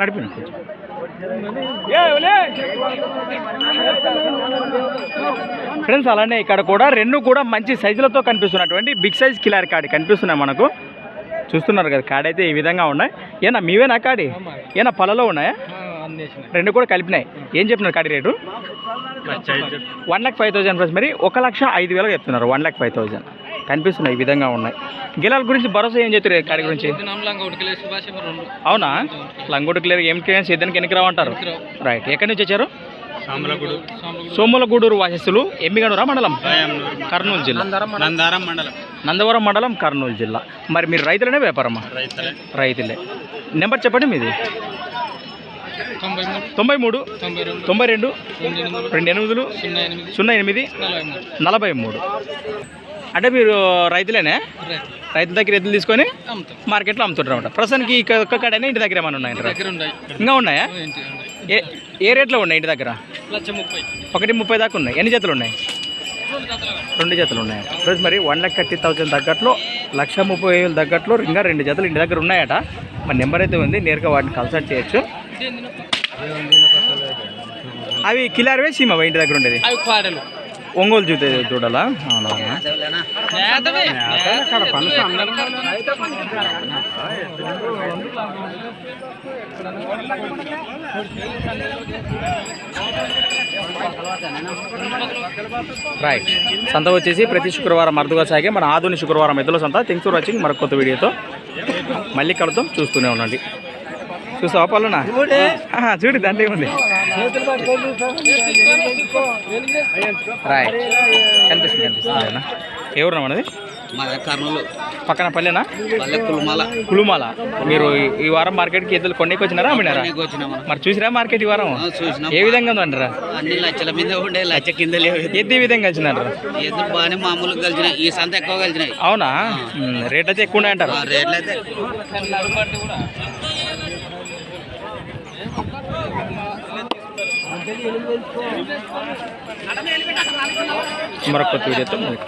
నడిపిన ఫ్రెండ్స్ అలానే ఇక్కడ కూడా రెండు కూడా మంచి సైజులతో కనిపిస్తున్నటువంటి బిగ్ సైజ్ కిలారి కాడి కనిపిస్తున్నాయి మనకు. చూస్తున్నారు కదా కాడి అయితే ఈ విధంగా ఉన్నాయి. ఏనా మీవేనా కాడి ఏనా పొలలో ఉన్నాయా? రెండు కూడా కలిపినాయి. ఏం చెప్తున్నారు కాడి rate? One lakh five thousand plus మరి ఒక లక్ష ఐదు వేలకు చెప్తున్నారు వన్ లాక్ ఫైవ్ థౌసండ్ కనిపిస్తున్నాయి ఈ విధంగా ఉన్నాయి. గిలాల గురించి భరోసా ఏం చెప్తారు కాడి గురించి? అవునా? లంగోటు క్లియర్ ఏం క్లియర్ చేద్దానికి ఎన్నికి రావంటారు? రైట్. ఎక్కడి నుంచి వచ్చారు? సోములగూడూరు వాసిస్తులు. ఎమ్మిగనూరా మండలం? కర్నూలు జిల్లా. నందారం మండలం. నందవరం మండలం కర్నూలు జిల్లా. మరి మీరు రైతులనే వ్యాపారమా? రైతులే. రైతులే. నెంబర్ చెప్పండి మీది. తొంభై మూడు. తొంభై రెండు. రెండు. ఎనిమిదిలు. సున్నా ఎనిమిది. నలభై మూడు. అంటే మీరు రైతులేనే? రైతు రైతుల దగ్గర ఎద్దులు తీసుకొని మార్కెట్లో అమ్ముతుంటారు ప్రస్తుతానికి ఒక్క కాడనే ఇంటి దగ్గర ఏమైనా ఉన్నాయంటారా? ఉన్నాయి. ఇంకా ఉన్నాయా? ఏ ఏ రేట్లో ఉన్నాయి ఇంటి దగ్గర? ఒకటి ముప్పై దాకా ఉన్నాయి. ఎన్ని జతలు ఉన్నాయి? రెండు జతలు ఉన్నాయి. రోజు మరి వన్ లాక్ థర్టీ థౌసండ్ తగ్గట్లో లక్ష ముప్పై వేలు తగ్గట్లో ఇంకా రెండు జతలు ఇంటి దగ్గర ఉన్నాయట. మరి నెంబర్ అయితే ఉంది. నేరుగా వాటిని కన్సల్ట్ చేయొచ్చు. అవి కిలార్వే సీమ ఇంటి దగ్గర ఉండేది? ఒంగోలు చూతే చూడాలా? రైట్. సంత వచ్చేసి ప్రతి శుక్రవారం అరుదుగా సాగే మన ఆధునిక శుక్రవారం ఎద్దుల సంత. Thanks for watching. మరొక కొత్త వీడియోతో మళ్ళీ కలుద్దాం. చూస్తూనే ఉండండి. చూసావా పల్లనా ఆహా, చూడు దాంట్లో ఏముంది? రైట్ కనిపిస్తుంది కనిపిస్తుంది ఎవరు మనది? మా కర్నూలు. పక్కన పల్లెనా? పల్లె కులమాల. కులుమాల. మీరు ఈ- వారం మార్కెట్కి ఎద్దులు కొన్నికి వచ్చినారా అమ్మినారా? మరి చూసిరా మార్కెట్ ఈ వారం? చూసినాం. ఏ విధంగా ఉందంటారా? అన్ని లక్షల మీద ఉండే లక్ష కింద లేవు. ఎద్దు ఈ విధంగా వచ్చినారు ఎదురు బాగానే మామూలుగా కలిసినాయి. ఈ సంత ఎక్కువ కలిసినాయి. అవునా? రేట్ అయితే ఎక్కువ ఉన్నాయంటారు? ఆ రేట్లు అయితే మరొక వీడియోతో మళ్ళీ